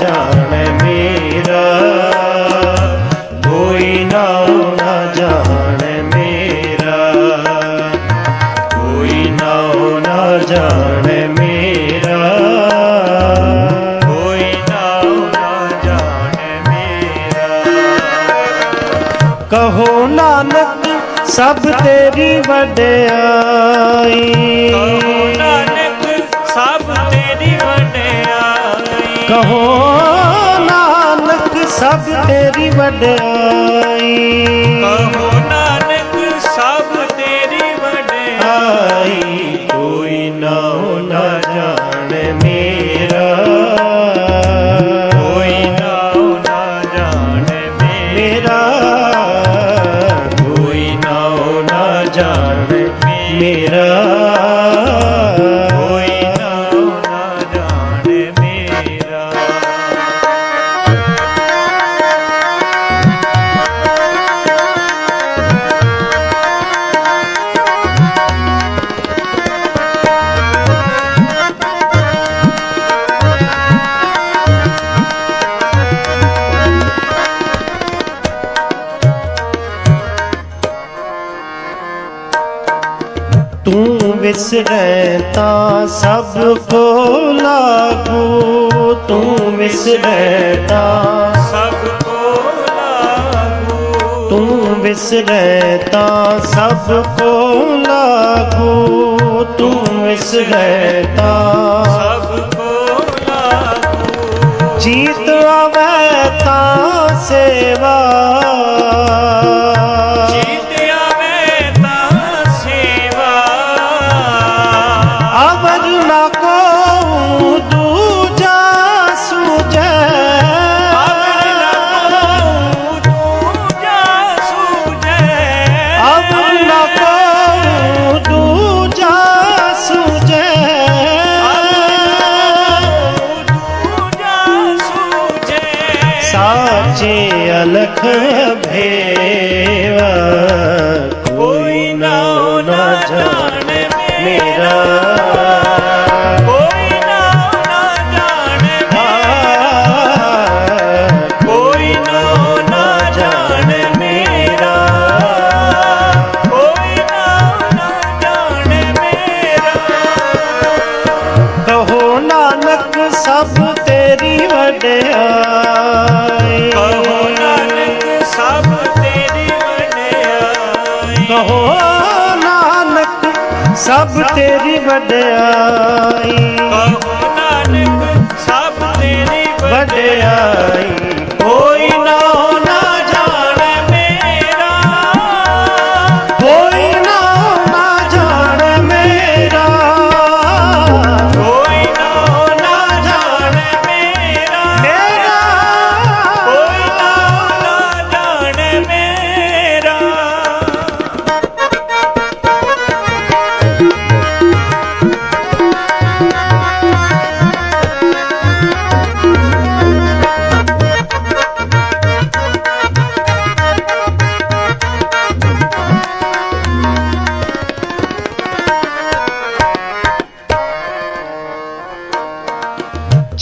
ਜਾਣੈ ਮੇਰਾ। ਕੋਈ ਨਾਉ ਨਾ ਜਾਣੈ ਮੇਰਾ। ਕੋਈ ਨਾਉ ਨਾ ਜਾਣੈ ਮੇਰਾ। ਕੋਈ ਨਾਉ ਨਾ ਜਾਣੈ ਮੇਰਾ। ਕਹੋ ਨਾਨਕ, ਸਭ ਤੇਰੀ ਵਡਿਆਈ। ਕਹੋ ਨਾਨਕ, ਸਭ ਤੇਰੀ ਵਡਿਆਈ ਕਹੋ ਨਾਨਕ ਸਭ ਤੇਰੀ ਵਡਿਆਈ। ਕਹੋ ਨਾਨਕ ਸਭ ਤੇਰੀ ਵਡਿਆਈ। ਆਈ ਕੋਈ ਨਾਉ ਨਾ ਜਾਣੈ ਤੂੰ ਵਿਸਰੈ ਤਾਂ ਸਭ ਕੋ ਲਾਗੂ। ਤੂੰ ਵਿਸਰੈ ਤਾਂ ਸਭ ਕੋ ਲਾਗੂ। ਤੂੰ ਵਿਸਰੈ ਤਾਂ ਸਭ ਕੋ ਲਾਗੂ। ਤੂੰ ਵਿਸਰੈ ਤਾਂ ਸਭ ਕੋ ਲਾਗੂ। ਜੀਤ ਆਵੇ भेद ਤੇਰੀ ਵਡਿਆਈ। ਕਹੋ ਨਾਨਕ ਸਭ ਤੇਰੀ ਵਡਿਆਈ।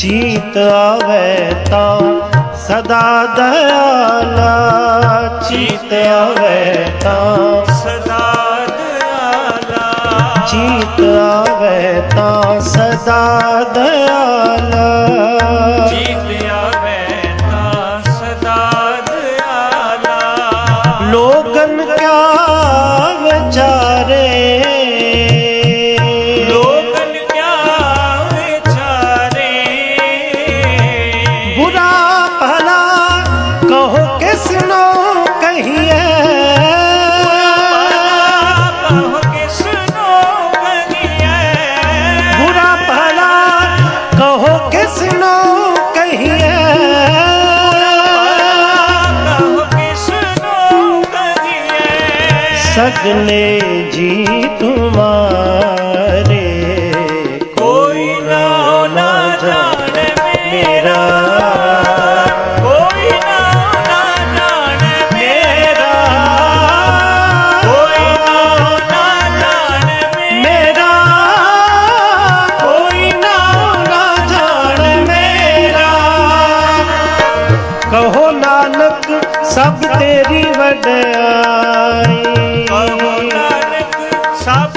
ਚੀਤ ਆਵੇ ਤਾਂ ਸਦਾ ਦਇਆਲਾ ਚੀਤ ਆਵੇ ਤਾਂ ਸਦਾ ਦਇਆਲਾ ਚੀਤ ਆਵੇ ਤਾਂ ਸਦਾ ਦਇਆਲਾ ਸਗਲੇ ਜੀ ਤੁਮਾਰੇ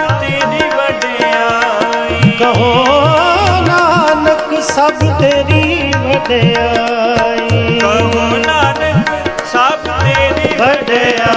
ਤੇਰੀ ਵਡਿਆਈ। ਕਹੋ ਨਾਨਕ ਸਭ ਤੇਰੀ ਵਡਿਆਈ। ਕਹੋ ਨਾਨਕ ਸਭ ਤੇਰੀ ਵਡਿਆਈ।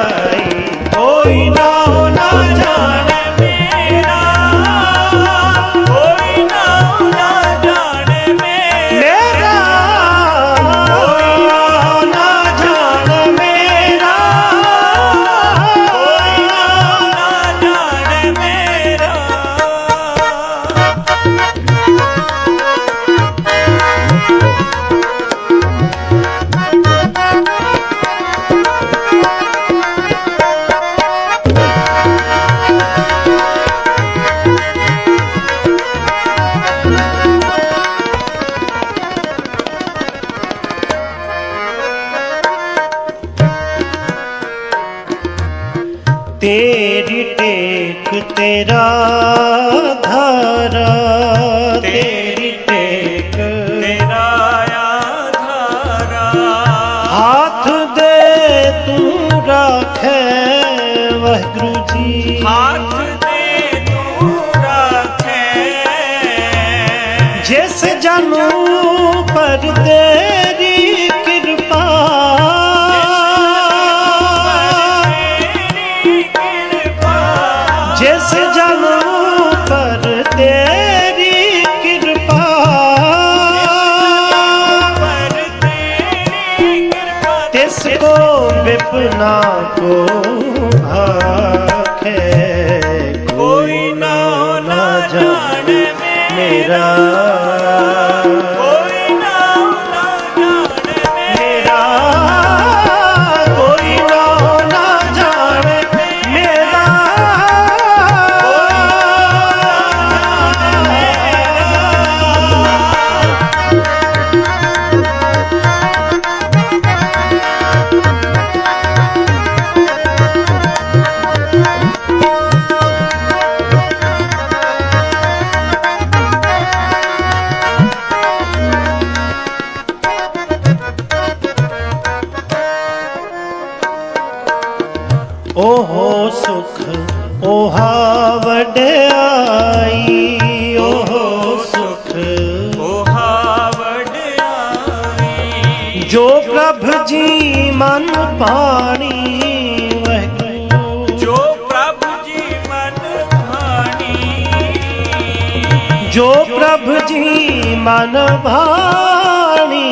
ਵਾਹਿਗੁਰੂ ਜੀ। ਹੱਥ ਦੇ ਤੂੰ ਰੱਖੇ। ਜਿਸ ਜਨੂ ਪਰ ਤੇਰੀ ਕਿਰਪਾ। ਜਿਸ ਜਨ ਜੋ ਪ੍ਰਭ ਜੀ ਮਨ ਪਾਣੀ ਵਹਿ ਜੋ ਪ੍ਰਭ ਜੀ ਮਨ ਪਾਣੀ ਜੋ ਪ੍ਰਭ ਜੀ ਮਨ ਭਾਣੀ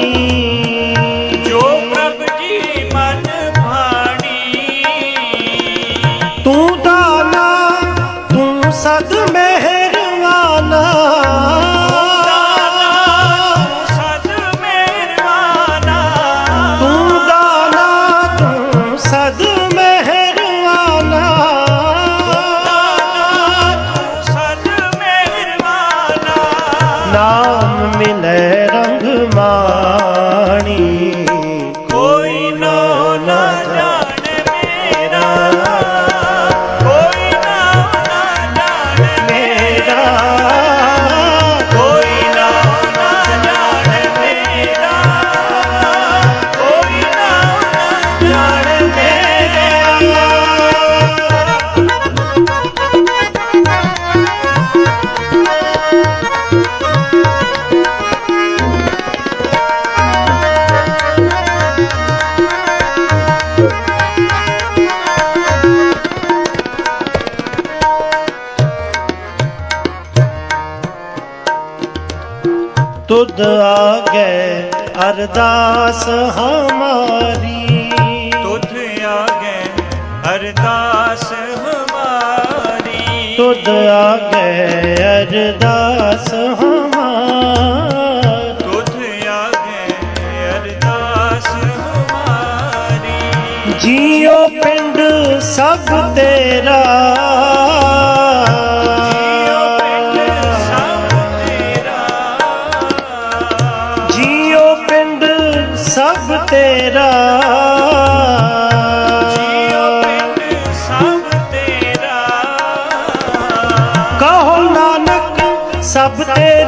मिले ਤੁਧ ਆਗੇ ਅਰਦਾਸ ਹਮਾਰੀ। ਤੁਧ ਆਗੇ ਅਰਦਾਸ ਹਮਾਰੀ। ਤੁਧ ਆਗੇ ਅਰਦਾਸ ਹਮਾਰੀ। ਤੁਧ ਜੀਓ ਪਿੰਡ ਸਭ ਤੇਰਾ।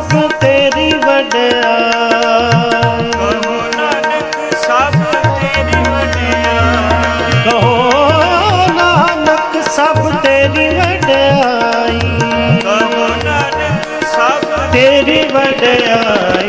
ਸਭ ਤੇਰੀ ਵਡਿਆਈ ਕਹੋ ਨਾਨਕ ਸਭ ਤੇਰੀ ਵਡਿਆਈ ਕਹੋ ਨਾਨਕ ਸਭ ਤੇਰੀ ਵਡਿਆਈ। ਕਹੋ ਨਾਨਕ ਸਭ ਤੇਰੀ ਵਡਿਆਈ।